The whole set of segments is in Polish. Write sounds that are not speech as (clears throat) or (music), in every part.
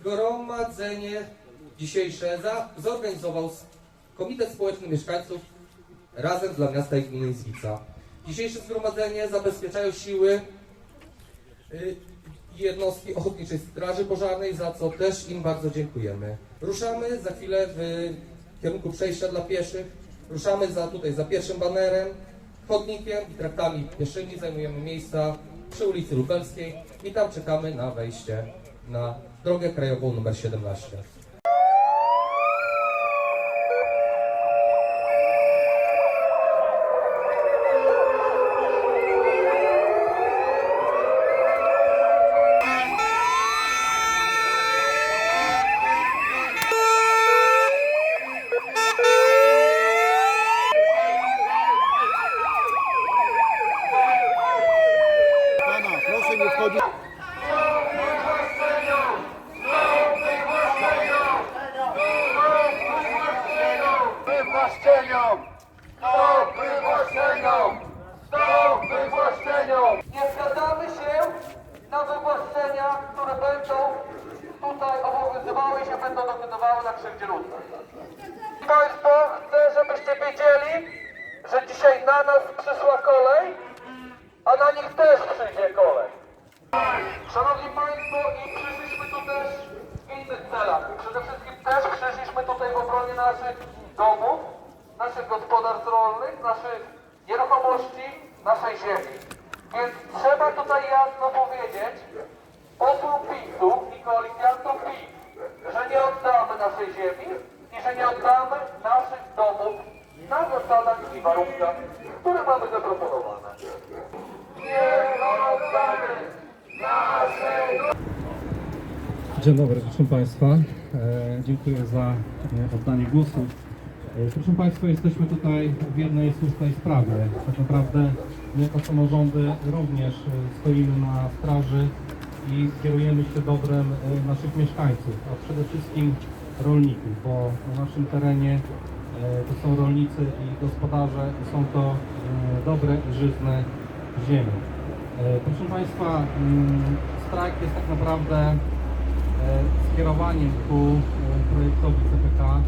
Zgromadzenie dzisiejsze za, zorganizował Komitet Społeczny Mieszkańców razem dla miasta i gminy. Dzisiejsze zgromadzenie zabezpieczają siły y, jednostki Ochotniczej Straży Pożarnej, za co też im bardzo dziękujemy. Ruszamy za chwilę w kierunku przejścia dla pieszych. Ruszamy za tutaj za pierwszym banerem, chodnikiem i traktami pieszymi. Zajmujemy miejsca przy ulicy Lubelskiej i tam czekamy na wejście na drogę krajową numer 17. Pana, proszę nie wchodzić. Wywłaszczeniom! Stop wywłaszczeniom! Stop wywłaszczeniom! Nie zgadzamy się na wywłaszczenia, które będą tutaj obowiązywały i się będą dokonywały na krzywdzie ludzkiej. Państwo, chcę, żebyście wiedzieli, że dzisiaj na nas przyszła kolej, a na nich też przyjdzie kolej. Szanowni Państwo, i przyszliśmy tu też w innych celach. Przede wszystkim też przyszliśmy tutaj w obronie naszych domów, naszych gospodarstw rolnych, naszych nieruchomości, naszej ziemi. Więc trzeba tutaj jasno powiedzieć posłom PiSu i koalicjantów PiS, że nie oddamy naszej ziemi i że nie oddamy naszych domów na zasadach i warunkach, które mamy zaproponowane. Nie oddamy Dzień dobry, proszę Państwa. E, dziękuję za e, oddanie głosu. E, proszę Państwa, jesteśmy tutaj w jednej słusznej sprawie. Tak naprawdę my jako samorządy również stoimy na straży i kierujemy się dobrem naszych mieszkańców, a przede wszystkim rolników, bo na naszym terenie to są rolnicy i gospodarze i są to dobre i żyzne ziemie. E, Proszę Państwa, mm, strajk jest tak naprawdę e, skierowaniem ku e, projektowi CPK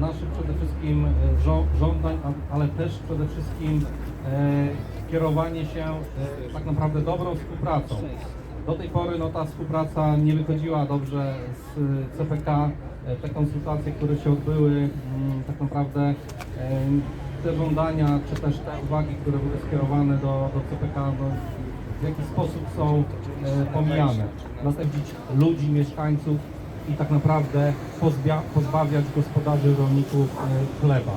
naszych przede wszystkim żądań, ale też przede wszystkim kierowanie się tak naprawdę dobrą współpracą. Do tej pory no, ta współpraca nie wychodziła dobrze z CPK. Te konsultacje, które się odbyły, mm, tak naprawdę te żądania, czy też te uwagi, które były skierowane do, do CPK, no, w jaki sposób są e, pomijane. Następnić ludzi, mieszkańców i tak naprawdę pozbia, pozbawiać gospodarzy rolników e, chleba.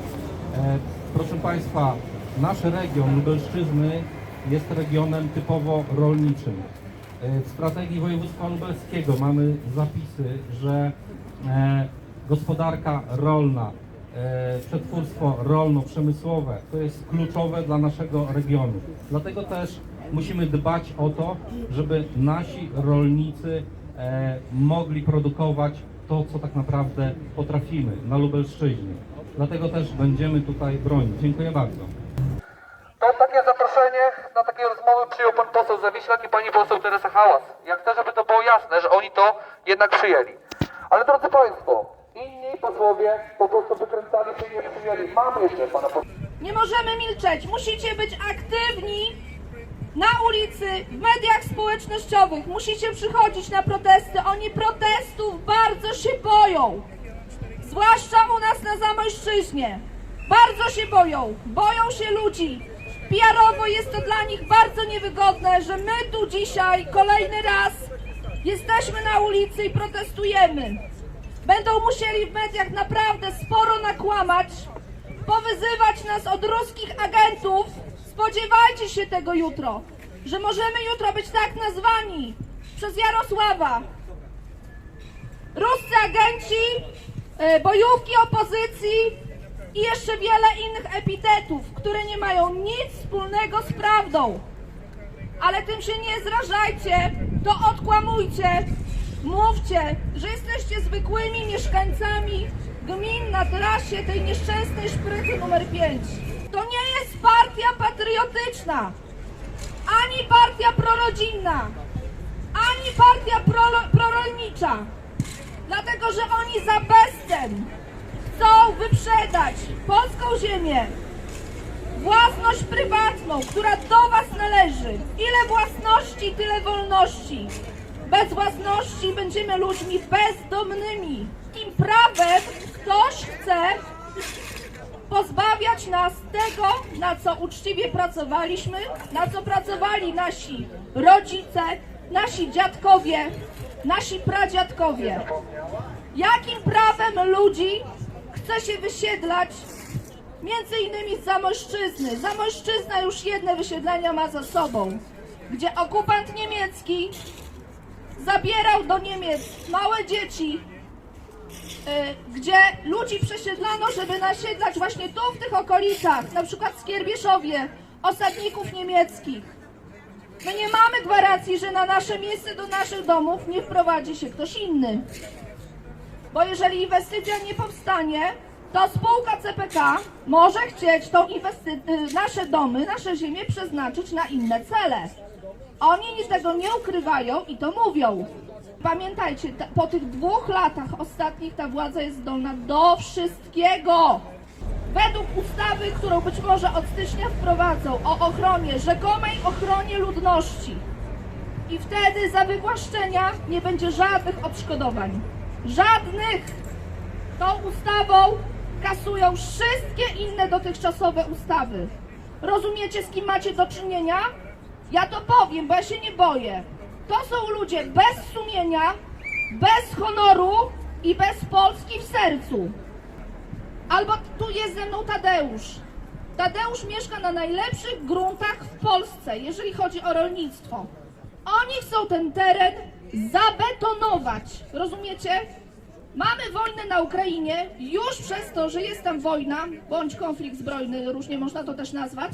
E, proszę Państwa, nasz region Lubelszczyzny jest regionem typowo rolniczym. E, W strategii województwa lubelskiego mamy zapisy, że e, gospodarka rolna, przetwórstwo rolno-przemysłowe to jest kluczowe dla naszego regionu. Dlatego też musimy dbać o to, żeby nasi rolnicy e, mogli produkować to, co tak naprawdę potrafimy na Lubelszczyźnie. Dlatego też będziemy tutaj bronić. Dziękuję bardzo. To takie zaproszenie na takie rozmowy przyjął pan poseł Zawiślak i pani poseł Teresa Hałas. Ja chcę, żeby to było jasne, że oni to jednak przyjęli. Ale drodzy Państwo, posłowie po prostu wykręcali się i nie przyjęli. Jeszcze pana. Nie możemy milczeć. Musicie być aktywni na ulicy, w mediach społecznościowych. Musicie przychodzić na protesty. Oni protestów bardzo się boją. Zwłaszcza u nas na Zamojszczyźnie. Bardzo się boją. Boją się ludzi. PR-owo jest to dla nich bardzo niewygodne, że my tu dzisiaj kolejny raz jesteśmy na ulicy i protestujemy. Będą musieli w mediach naprawdę sporo nakłamać, powyzywać nas od ruskich agentów. Spodziewajcie się tego jutro, że możemy jutro być tak nazwani przez Jarosława. Ruscy agenci, e, bojówki opozycji i jeszcze wiele innych epitetów, które nie mają nic wspólnego z prawdą. Ale tym się nie zrażajcie, to odkłamujcie, mówcie, że jesteście zwykłymi mieszkańcami gmin na trasie tej nieszczęsnej szprychy numer 5. To nie jest partia patriotyczna, ani partia prorodzinna, ani partia prorolnicza. Dlatego, że oni za bezcen chcą wyprzedać polską ziemię, własność prywatną, która do was należy. Ile własności, tyle wolności. Bez własności będziemy ludźmi bezdomnymi. Tym prawem ktoś chce pozbawiać nas tego, na co uczciwie pracowaliśmy, na co pracowali nasi rodzice, nasi dziadkowie, nasi pradziadkowie. Jakim prawem ludzi chce się wysiedlać między innymi z Zamojszczyzny. Zamojszczyzna już jedne wysiedlenia ma za sobą, gdzie okupant niemiecki zabierał do Niemiec małe dzieci, y, gdzie ludzi przesiedlano, żeby nasiedlać właśnie tu, w tych okolicach, na przykład w Skierbieszowie, osadników niemieckich. My nie mamy gwarancji, że na nasze miejsce do naszych domów nie wprowadzi się ktoś inny. Bo jeżeli inwestycja nie powstanie, to spółka CPK może chcieć tą nasze domy, nasze ziemię przeznaczyć na inne cele. Oni nic tego nie ukrywają i to mówią. Pamiętajcie, ta, po tych dwóch latach ostatnich ta władza jest zdolna do wszystkiego. Według ustawy, którą być może od stycznia wprowadzą o ochronie, rzekomej ochronie ludności, i wtedy za wywłaszczenia nie będzie żadnych odszkodowań. Żadnych! Tą ustawą kasują wszystkie inne dotychczasowe ustawy. Rozumiecie, z kim macie do czynienia? Ja to powiem, bo ja się nie boję. To są ludzie bez sumienia, bez honoru i bez Polski w sercu. Albo tu jest ze mną Tadeusz. Tadeusz mieszka na najlepszych gruntach w Polsce, jeżeli chodzi o rolnictwo. Oni chcą ten teren zabetonować. Rozumiecie? Mamy wojnę na Ukrainie już przez to, że jest tam wojna, bądź konflikt zbrojny, różnie można to też nazwać.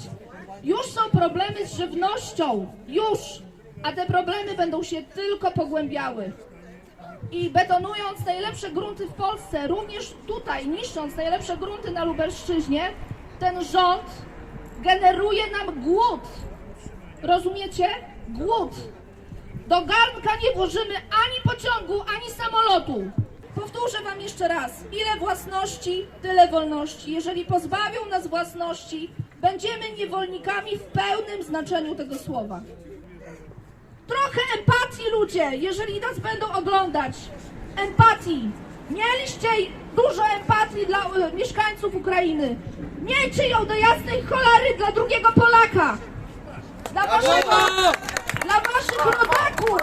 Już są problemy z żywnością. Już. A te problemy będą się tylko pogłębiały i betonując najlepsze grunty w Polsce, również tutaj niszcząc najlepsze grunty na Lubelszczyźnie, ten rząd generuje nam głód. Rozumiecie? Głód. Do garnka nie włożymy ani pociągu, ani samolotu. Powtórzę Wam jeszcze raz. Ile własności, tyle wolności. Jeżeli pozbawią nas własności, będziemy niewolnikami w pełnym znaczeniu tego słowa. Trochę empatii, ludzie, jeżeli nas będą oglądać. Empatii. Mieliście dużo empatii dla e, mieszkańców Ukrainy. Miejcie ją do jasnej cholery dla drugiego Polaka. Dla waszego, dla waszych rodaków.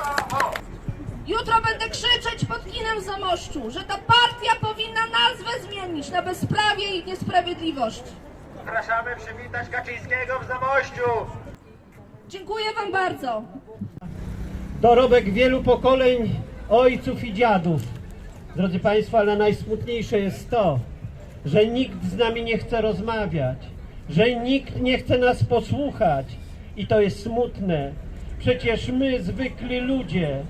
Jutro będę krzyczeć pod kinem Zamościu, że ta partia powinna nazwę zmienić na bezprawie i niesprawiedliwość. Zapraszamy przywitać Kaczyńskiego w Zamościu. Dziękuję wam bardzo. dorobek wielu pokoleń ojców i dziadów. Drodzy Państwo, ale najsmutniejsze jest to, że nikt z nami nie chce rozmawiać, że nikt nie chce nas posłuchać i to jest smutne. Przecież my, zwykli ludzie,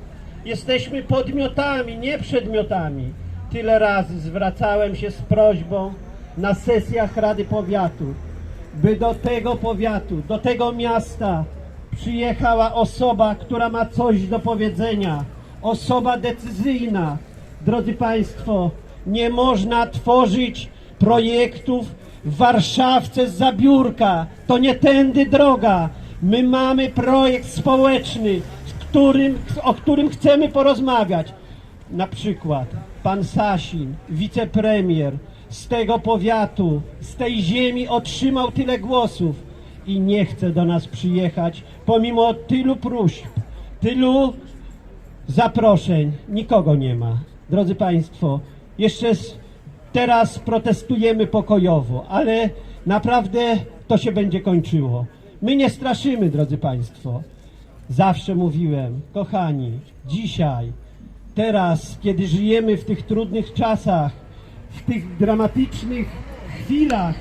jesteśmy podmiotami, nie przedmiotami. Tyle razy zwracałem się z prośbą na sesjach Rady Powiatu, by do tego powiatu, do tego miasta przyjechała osoba, która ma coś do powiedzenia, osoba decyzyjna. Drodzy Państwo, nie można tworzyć projektów w Warszawce z zabiórka. To nie tędy droga. My mamy projekt społeczny, którym, o którym chcemy porozmawiać. Na przykład pan Sasin, wicepremier z tego powiatu, z tej ziemi otrzymał tyle głosów i nie chce do nas przyjechać, pomimo tylu próśb, tylu zaproszeń, nikogo nie ma. Drodzy Państwo, jeszcze teraz protestujemy pokojowo, ale naprawdę to się będzie kończyło. My nie straszymy, drodzy Państwo. Zawsze mówiłem, kochani, dzisiaj, teraz, kiedy żyjemy w tych trudnych czasach, w tych dramatycznych chwilach,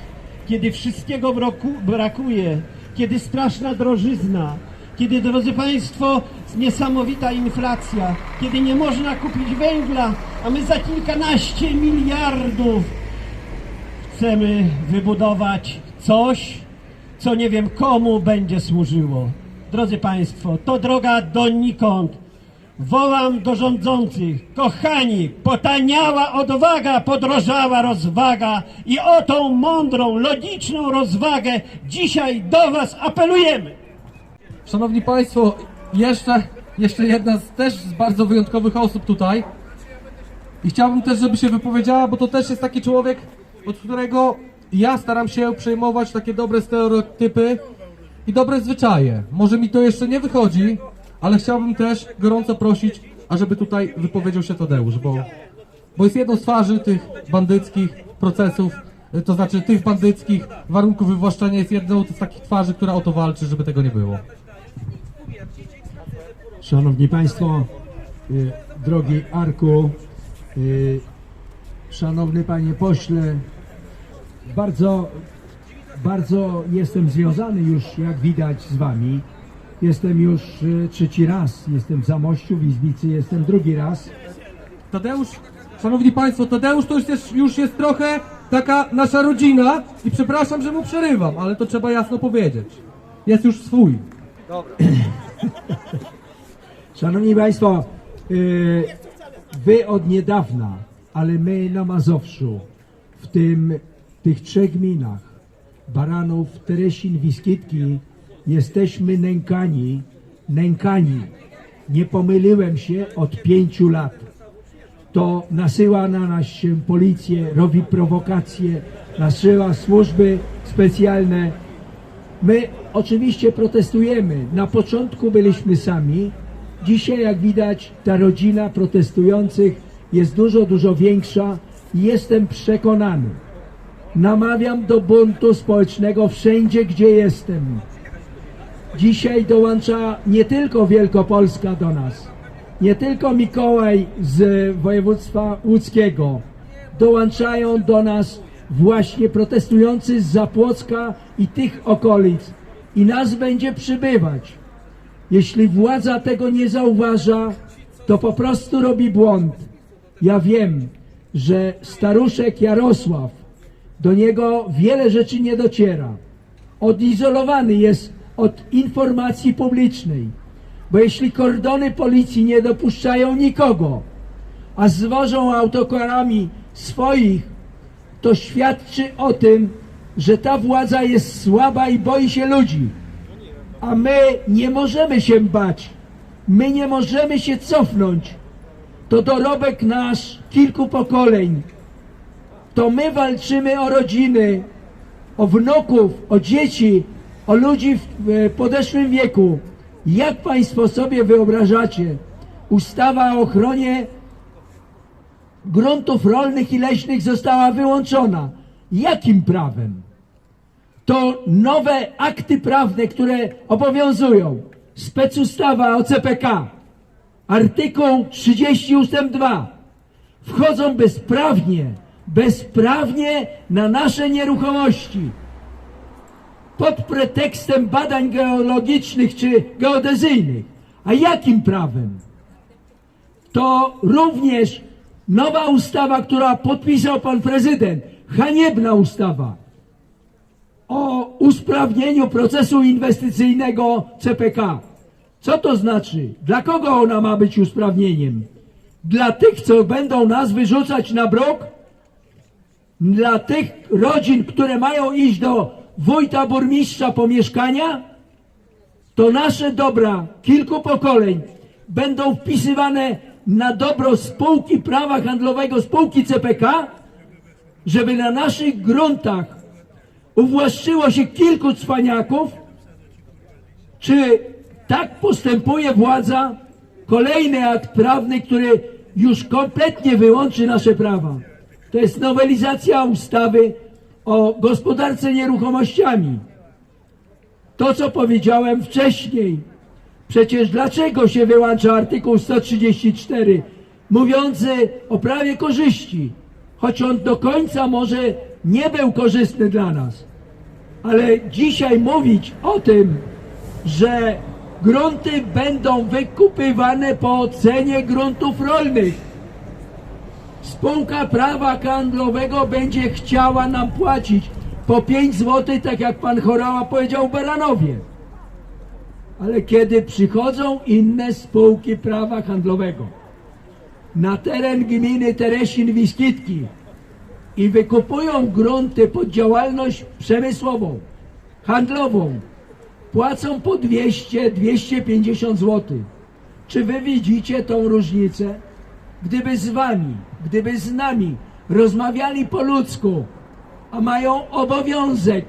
kiedy wszystkiego braku- brakuje, kiedy straszna drożyzna, kiedy, drodzy Państwo, niesamowita inflacja, kiedy nie można kupić węgla, a my za kilkanaście miliardów chcemy wybudować coś, co nie wiem komu będzie służyło. Drodzy Państwo, to droga donikąd. Wołam do rządzących, kochani, potaniała odwaga, podrożała rozwaga i o tą mądrą, logiczną rozwagę dzisiaj do Was apelujemy. Szanowni Państwo, jeszcze, jeszcze jedna z też z bardzo wyjątkowych osób tutaj. I chciałbym też, żeby się wypowiedziała, bo to też jest taki człowiek, od którego ja staram się przejmować takie dobre stereotypy i dobre zwyczaje. Może mi to jeszcze nie wychodzi, ale chciałbym też gorąco prosić, ażeby tutaj wypowiedział się Tadeusz, bo, bo jest jedną z twarzy tych bandyckich procesów, y, to znaczy tych bandyckich warunków wywłaszczenia jest jedną z takich twarzy, która o to walczy, żeby tego nie było. Szanowni Państwo, y, drogi Arku, y, szanowny Panie Pośle, bardzo, bardzo jestem związany już, jak widać, z Wami. Jestem już y, trzeci raz, jestem w Zamościu, w Izbicy, jestem drugi raz. Tadeusz, szanowni państwo, Tadeusz to już jest, już jest trochę taka nasza rodzina i przepraszam, że mu przerywam, ale to trzeba jasno powiedzieć. Jest już swój. (laughs) Szanowni Państwo, y, Wy od niedawna, ale my na Mazowszu, w tym tych trzech gminach, Baranów, Teresin, Wiskitki, jesteśmy nękani, nękani. Nie pomyliłem się od pięciu lat. To nasyła na nas się policję, robi prowokacje, nasyła służby specjalne, My oczywiście protestujemy. Na początku byliśmy sami. Dzisiaj, jak widać, ta rodzina protestujących jest dużo, dużo większa i jestem przekonany. Namawiam do buntu społecznego wszędzie, gdzie jestem. Dzisiaj dołącza nie tylko Wielkopolska do nas, nie tylko Mikołaj z województwa łódzkiego. Dołączają do nas właśnie protestujący z Zapłocka i tych okolic. I nas będzie przybywać. Jeśli władza tego nie zauważa, to po prostu robi błąd. Ja wiem, że staruszek Jarosław, do niego wiele rzeczy nie dociera. Odizolowany jest od informacji publicznej, bo jeśli kordony policji nie dopuszczają nikogo, a zwożą autokarami swoich, to świadczy o tym, że ta władza jest słaba i boi się ludzi. A my nie możemy się bać. My nie możemy się cofnąć. To dorobek nasz kilku pokoleń. To my walczymy o rodziny, o wnuków, o dzieci, o ludzi w podeszłym wieku. Jak Państwo sobie wyobrażacie? Ustawa o ochronie gruntów rolnych i leśnych została wyłączona. Jakim prawem? To nowe akty prawne, które obowiązują. Specustawa o CPK, artykuł 30 ustęp 2. Wchodzą bezprawnie, bezprawnie na nasze nieruchomości. Pod pretekstem badań geologicznych czy geodezyjnych. A jakim prawem? to również nowa ustawa, która podpisał pan prezydent, haniebna ustawa o usprawnieniu procesu inwestycyjnego CPK. Co to znaczy? Dla kogo ona ma być usprawnieniem? Dla tych, co będą nas wyrzucać na brok? Dla tych rodzin, które mają iść do wójta burmistrza po mieszkania? to nasze dobra kilku pokoleń będą wpisywane na dobro spółki prawa handlowego, spółki CPK, żeby na naszych gruntach uwłaszczyło się kilku cwaniaków? Czy tak postępuje władza? Kolejny akt prawny, który już kompletnie wyłączy nasze prawa. To jest nowelizacja ustawy o gospodarce nieruchomościami. To, co powiedziałem wcześniej. Przecież dlaczego się wyłącza artykuł 134 mówiący o prawie korzyści? Choć on do końca może nie był korzystny dla nas. Ale dzisiaj mówić o tym, że grunty będą wykupywane po cenie gruntów rolnych. Spółka prawa handlowego będzie chciała nam płacić po 5 zł, tak jak pan Chorała powiedział Baranowie. Ale kiedy przychodzą inne spółki prawa handlowego na teren gminy Teresin-Wiskitki i wykupują grunty pod działalność przemysłową, handlową, płacą po 200-250 zł. Czy wy widzicie tą różnicę? Gdyby z wami, gdyby z nami rozmawiali po ludzku, a mają obowiązek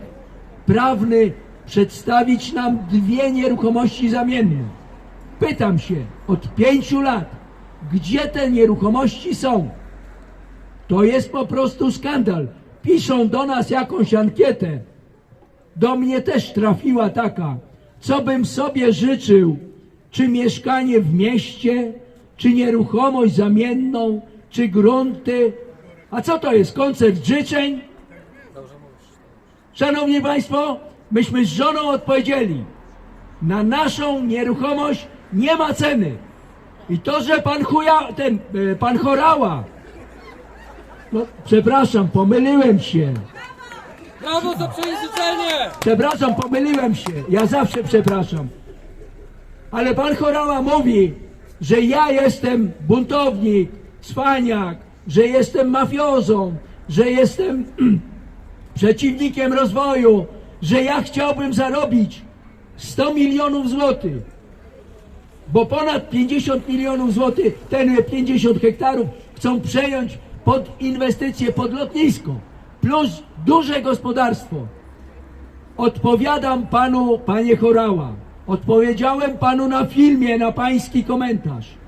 prawny przedstawić nam dwie nieruchomości zamienne. Pytam się od pięciu lat, gdzie te nieruchomości są? To jest po prostu skandal. Piszą do nas jakąś ankietę. Do mnie też trafiła taka. Co bym sobie życzył? Czy mieszkanie w mieście, czy nieruchomość zamienną, czy grunty? A co to jest? Koncert życzeń? Szanowni Państwo, myśmy z żoną odpowiedzieli. Na naszą nieruchomość nie ma ceny. I to, że pan chuja, ten, e, pan Chorała, no przepraszam, pomyliłem się. Brawo za przejęzyczenie! Przepraszam, pomyliłem się. Ja zawsze przepraszam. Ale pan Chorała mówi, że ja jestem buntownik, cwaniak, że jestem mafiozą, że jestem (clears throat) przeciwnikiem rozwoju, że ja chciałbym zarobić 100 milionów złotych. Bo ponad 50 milionów złotych, ten 50 hektarów chcą przejąć pod inwestycje, pod lotnisko, plus duże gospodarstwo. Odpowiadam panu, panie Chorała. Odpowiedziałem panu na filmie, na pański komentarz.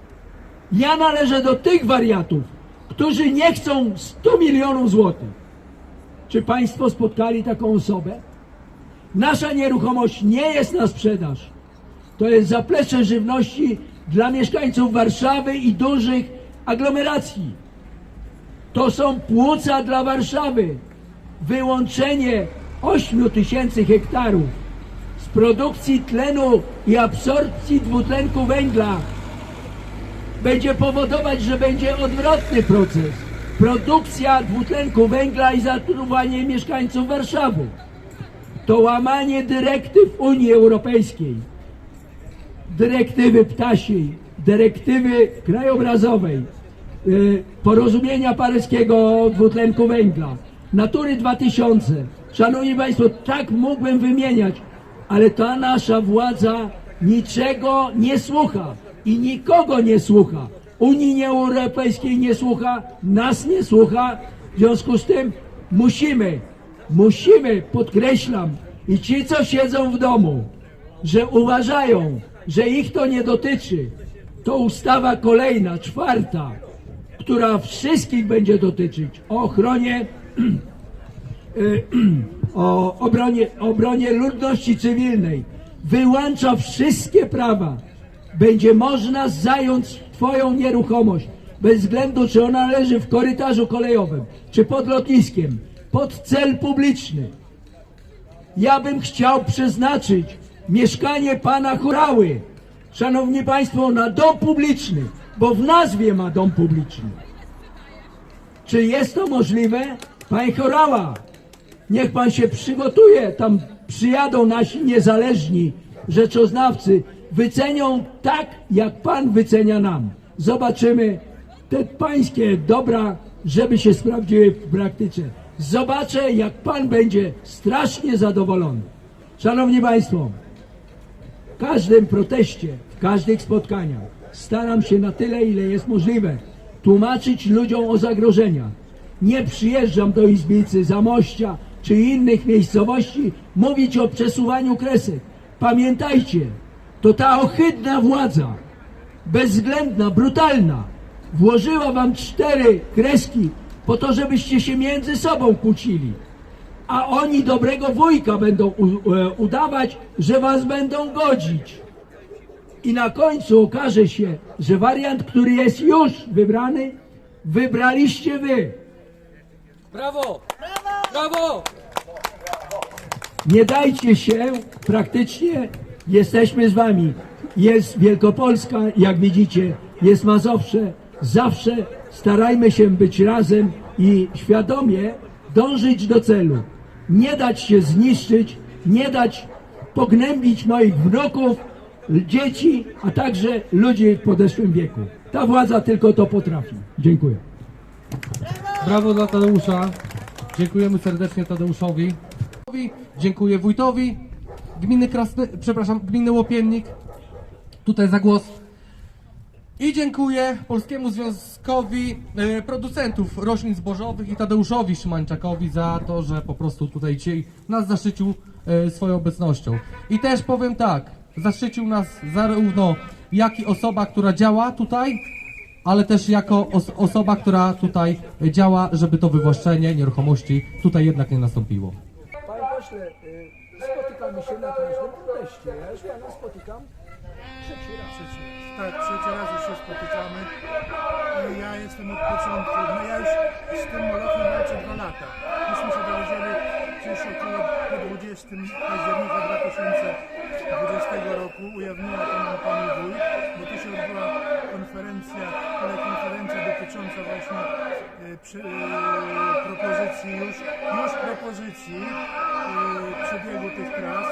Ja należę do tych wariatów, którzy nie chcą 100 milionów złotych. Czy państwo spotkali taką osobę? Nasza nieruchomość nie jest na sprzedaż. To jest zaplecze żywności dla mieszkańców Warszawy i dużych aglomeracji. To są płuca dla Warszawy. Wyłączenie 8 tysięcy hektarów z produkcji tlenu i absorpcji dwutlenku węgla będzie powodować, że będzie odwrotny proces. Produkcja dwutlenku węgla i zatruwanie mieszkańców Warszawy. To łamanie dyrektyw Unii Europejskiej, dyrektywy ptasiej, dyrektywy krajobrazowej, y, porozumienia paryskiego o dwutlenku węgla, Natury 2000. Szanowni Państwo, tak mógłbym wymieniać, ale ta nasza władza niczego nie słucha i nikogo nie słucha. Unii Europejskiej nie słucha, nas nie słucha. W związku z tym musimy, musimy, podkreślam, i ci, co siedzą w domu, że uważają, że ich to nie dotyczy, to ustawa kolejna, czwarta, która wszystkich będzie dotyczyć o ochronie, (clears throat) o obronie, obronie ludności cywilnej, wyłącza wszystkie prawa. Będzie można zająć Twoją nieruchomość, bez względu czy ona leży w korytarzu kolejowym, czy pod lotniskiem, pod cel publiczny. Ja bym chciał przeznaczyć mieszkanie pana Churały, szanowni państwo, na dom publiczny, bo w nazwie ma dom publiczny. Czy jest to możliwe? Panie Chorała, niech pan się przygotuje, tam przyjadą nasi niezależni rzeczoznawcy, wycenią tak, jak pan wycenia nam. Zobaczymy te pańskie dobra, żeby się sprawdziły w praktyce. Zobaczę, jak pan będzie strasznie zadowolony. Szanowni Państwo, w każdym proteście, w każdych spotkaniach staram się na tyle, ile jest możliwe, tłumaczyć ludziom o zagrożeniach. Nie przyjeżdżam do Izbicy, Zamościa czy innych miejscowości mówić o przesuwaniu kresek. Pamiętajcie, to ta ohydna władza, bezwzględna, brutalna, włożyła wam cztery kreski po to, żebyście się między sobą kłócili. A oni dobrego wujka będą e, udawać, że was będą godzić. I na końcu okaże się, że wariant, który jest już wybrany, wybraliście wy. Brawo! Brawo! Nie dajcie się, praktycznie jesteśmy z wami. Jest Wielkopolska, jak widzicie, jest Mazowsze. Zawsze starajmy się być razem i świadomie dążyć do celu. Nie dać się zniszczyć, nie dać pognębić moich wnuków dzieci, a także ludzi w podeszłym wieku. Ta władza tylko to potrafi. Dziękuję. Brawo dla Tadeusza. Dziękujemy serdecznie Tadeuszowi. Dziękuję wójtowi gminy Krasny, przepraszam, gminy Łopiennik tutaj za głos. I dziękuję Polskiemu Związkowi e, Producentów Roślin Zbożowych i Tadeuszowi Szymańczakowi za to, że po prostu tutaj dzisiaj nas zaszczycił e, swoją obecnością. I też powiem tak, zaszczycił nas zarówno jak i osoba, która działa tutaj, ale też jako os- osoba, która tutaj działa, żeby to wywłaszczenie nieruchomości tutaj jednak nie nastąpiło. Się na każdym proteście. Ja już pana spotykam trzeci raz. Tak, trzeci raz już się spotykamy. Ja jestem od początku. No ja już z tym molochem walczę dwa lata. Myśmy się dowiedzieli gdzieś około po 20 października 2020 roku. Ujawniła to nam pani wójt, bo tu się odbyła konferencja, telekonferencja dotycząca właśnie e, przy, e, propozycji już, już propozycji e, przebiegu tych tras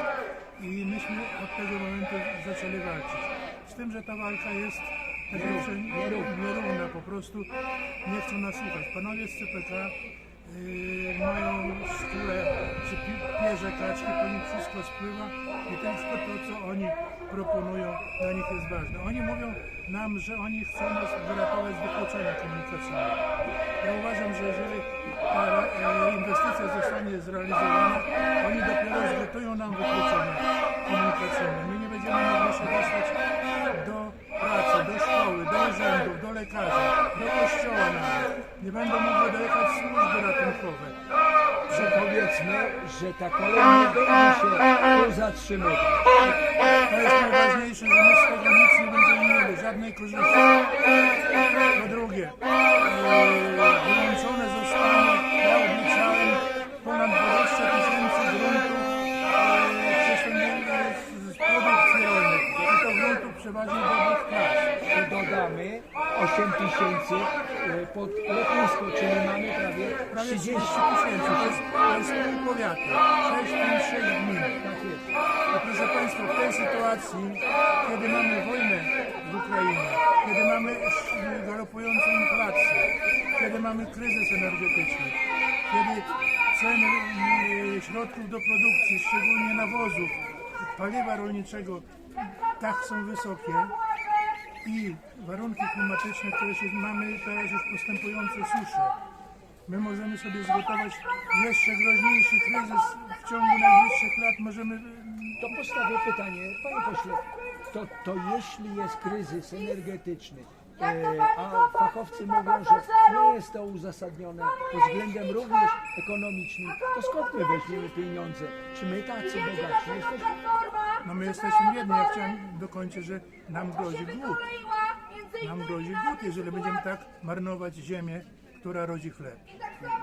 i myśmy od tego momentu zaczęli walczyć. Z tym, że ta walka jest tak nierówna, po prostu nie chcą nas słuchać. Panowie z CPK yy, mają skórę czy pi- pierze kaczki, po nich wszystko spływa i tylko to, co oni proponują, dla nich jest ważne. Oni mówią nam, że oni chcą nas wyratować z wykluczenia komunikacyjnego. Ja uważam, że jeżeli ta inwestycja zostanie zrealizowana, oni dopiero zgotują nam wykluczenie komunikacyjne. My nie będziemy mogli się dostać do pracy, do do do lekarza, do kościoła nawet. Nie będą mogły dojechać służby ratunkowe. Że powiedzmy, że ta kolej będzie się tu zatrzymywać. To jest najważniejsze, że my z tego nic nie będziemy mieli, żadnej korzyści. Po drugie, e, wyłączone zostanie, ja obliczałem, ponad 20 tysięcy gruntów e, przesunięte z, z produkcji rolnej. I to gruntów przeważnie do dwóch klas. I dodamy 8 tysięcy y, pod lotnisko, czyli mamy prawie Prawie 30 30 tysięcy, to jest, to jest pół powiatu, 6 gmin, 6 gmin. Tak jest. Proszę Państwa, w tej sytuacji, kiedy mamy wojnę w Ukrainie, kiedy mamy galopującą inflację, kiedy mamy kryzys energetyczny, kiedy ceny y, środków do produkcji, szczególnie nawozów, paliwa rolniczego, tak są wysokie i warunki klimatyczne, które się, mamy teraz już postępujące susze. My możemy sobie zgotować jeszcze groźniejszy kryzys w ciągu najbliższych lat. Możemy To postawię pytanie, panie pośle, to, to jeśli jest kryzys energetyczny, e, a fachowcy mówią, że nie jest to uzasadnione pod względem również ekonomicznym, to skąd my weźmiemy pieniądze? Czy my tacy bogaci jesteśmy? No my jesteśmy jedni. Ja chciałem dokończyć, że nam grozi głód. Nam grozi głód, jeżeli będziemy tak marnować ziemię, która rodzi chleb.